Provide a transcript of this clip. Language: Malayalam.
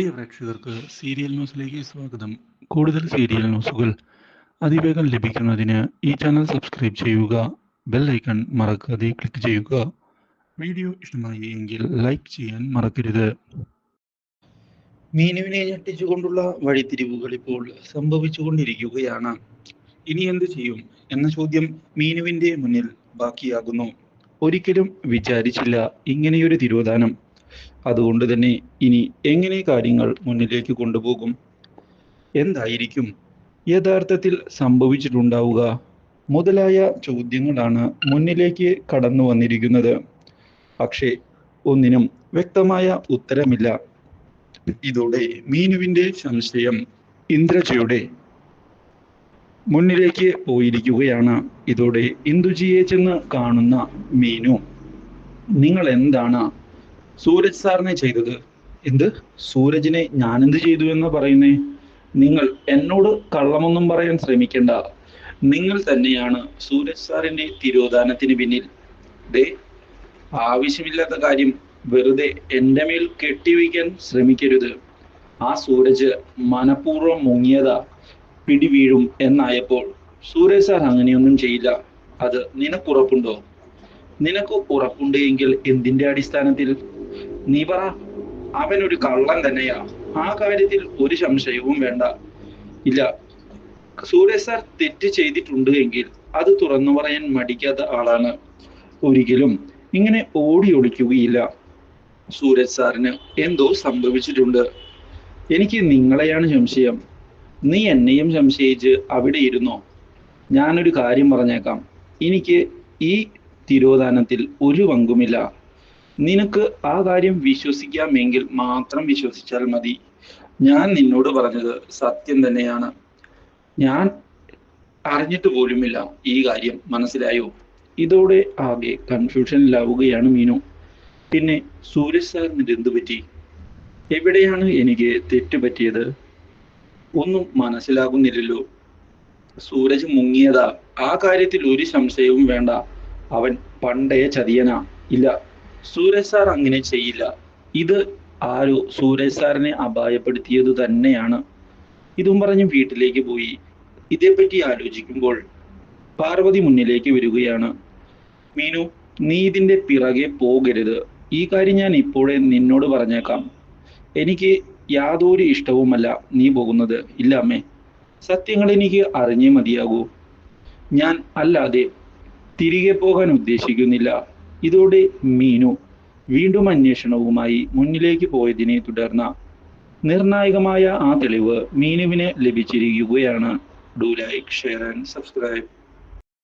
പ്രിയ പ്രേക്ഷകർക്ക് സീരിയൽ ന്യൂസിലേക്ക് സ്വാഗതം. കൂടുതൽ സീരിയൽ ന്യൂസുകൾ അതിവേഗം ലഭിക്കുന്നതിന് ഈ ചാനൽ സബ്സ്ക്രൈബ് ചെയ്യുക ബെൽ ഐക്കൺ മറക്കാതെ ക്ലിക്ക് ചെയ്യുക. വീഡിയോ ഇഷ്ടമായി എങ്കിൽ ലൈക്ക് ചെയ്യാൻ മറക്കരുത്. മീനുവിനെ ഞെട്ടിച്ചുകൊണ്ടുള്ള വഴിത്തിരിവുകൾ ഇപ്പോൾ സംഭവിച്ചുകൊണ്ടിരിക്കുകയാണ്. ഇനി എന്ത് ചെയ്യും എന്ന ചോദ്യം മീനുവിന്റെ മുന്നിൽ ബാക്കിയാകുന്നു. ഒരിക്കലും വിചാരിച്ചില്ല ഇങ്ങനെയൊരു തിരോധാനം. അതുകൊണ്ട് തന്നെ ഇനി എങ്ങനെ കാര്യങ്ങൾ മുന്നിലേക്ക് കൊണ്ടുപോകും? എന്തായിരിക്കും? യഥാർത്ഥത്തിൽ സംഭവിച്ചിട്ടുണ്ടാവുക? മുതലായ ചോദ്യങ്ങളാണ് മുന്നിലേക്ക് കടന്നു വന്നിരിക്കുന്നത്. പക്ഷേ ഒന്നിനും വ്യക്തമായ ഉത്തരമില്ല. ഇതോടെ മീനുവിന്റെ സംശയം ഇന്ദ്രജയുടെ മുന്നിലേക്ക് പോയിരിക്കുകയാണ്. ഇതോടെ ഇന്ദുജിയെ ചെന്ന് കാണുന്ന മീനു. നിങ്ങൾ എന്താണ് സൂരജ് സാറിനെ ചെയ്തത്. എന്ത്? സൂരജിനെ ഞാൻ എന്ത് ചെയ്തു എന്ന് പറയുന്നേ? നിങ്ങൾ എന്നോട് കള്ളമൊന്നും പറയാൻ ശ്രമിക്കണ്ട. നിങ്ങൾ തന്നെയാണ് സൂരജ് സാറിന്റെ തിരോധാനത്തിന് പിന്നിൽ. ദേ ആവശ്യമില്ലാത്ത കാര്യം വെറുതെ എന്റെ മേൽ കെട്ടിവയ്ക്കാൻ ശ്രമിക്കരുത്. ആ സൂരജ് മനഃപൂർവം മുങ്ങിയതാ പിടി വീഴും എന്നായപ്പോൾ. സൂരജ് സാർ അങ്ങനെയൊന്നും ചെയ്യില്ല. അത് നിനക്കുറപ്പുണ്ടോ? നിനക്ക് ഉറപ്പുണ്ട് എങ്കിൽ എന്തിന്റെ അടിസ്ഥാനത്തിൽ? നീ പറ. അവൻ ഒരു കള്ളൻ തന്നെയാ. ആ കാര്യത്തിൽ ഒരു സംശയവും വേണ്ട. ഇല്ല. സൂര്യ സാർ തെറ്റ് ചെയ്തിട്ടുണ്ട് എങ്കിൽ അത് തുറന്നു പറയാൻ മടിക്കാത്ത ആളാണ്. ഒരിക്കലും ഇങ്ങനെ ഓടി ഒളിക്കുകയില്ല. സൂരജ് സാറിന് എന്തോ സംഭവിച്ചിട്ടുണ്ട്. എനിക്ക് നിങ്ങളെയാണ് സംശയം. നീ എന്നെയും സംശയിച്ച് അവിടെ ഇരുന്നോ? ഞാനൊരു കാര്യം പറഞ്ഞേക്കാം. എനിക്ക് ഈ തിരോധാനത്തിൽ ഒരു പങ്കുമില്ല. നിനക്ക് ആ കാര്യം വിശ്വസിക്കാമെങ്കിൽ മാത്രം വിശ്വസിച്ചാൽ മതി. ഞാൻ നിന്നോട് പറഞ്ഞത് സത്യം തന്നെയാണ്. ഞാൻ അറിഞ്ഞിട്ട് പോലുമില്ല ഈ കാര്യം. മനസ്സിലായോ? ഇതോടെ ആകെ കൺഫ്യൂഷനിലാവുകയാണ് മീനു. പിന്നെ സൂരജ് സാറിന് എന്തു പറ്റി? എവിടെയാണ് എനിക്ക് തെറ്റുപറ്റിയത് ഒന്നും മനസ്സിലാകുന്നില്ലല്ലോ. സൂരജ് മുങ്ങിയതാ. ആ കാര്യത്തിൽ ഒരു സംശയവും വേണ്ട. അവൻ പണ്ടേ ചതിയനാ. ഇല്ല. സൂരജ് സാർ അങ്ങനെ ചെയ്യില്ല. ഇത് ആരോ സൂരജ് സാറിനെ അപായപ്പെടുത്തിയത് തന്നെയാണ്. ഇതും പറഞ്ഞ് വീട്ടിലേക്ക് പോയി. ഇതേപ്പറ്റി ആലോചിക്കുമ്പോൾ പാർവതി മുന്നിലേക്ക് വരികയാണ്. മീനു നീ ഇതിന്റെ പിറകെ പോകരുത്. ഈ കാര്യം ഞാൻ ഇപ്പോഴേ നിന്നോട് പറഞ്ഞേക്കാം. എനിക്ക് യാതൊരു ഇഷ്ടവുമല്ല നീ പോകുന്നത്. ഇല്ല അമ്മേ. സത്യങ്ങൾ എനിക്ക് അറിഞ്ഞേ മതിയാകൂ. ഞാൻ അല്ലാതെ തിരികെ പോകാൻ ഉദ്ദേശിക്കുന്നില്ല. ഇതോടെ മീനു വീണ്ടും അന്വേഷണവുമായി മുന്നിലേക്ക് പോയതിനെ തുടർന്ന് നിർണായകമായ ആ തെളിവ് മീനുവിന് ലഭിച്ചിരിക്കുകയാണ്. Do like share and subscribe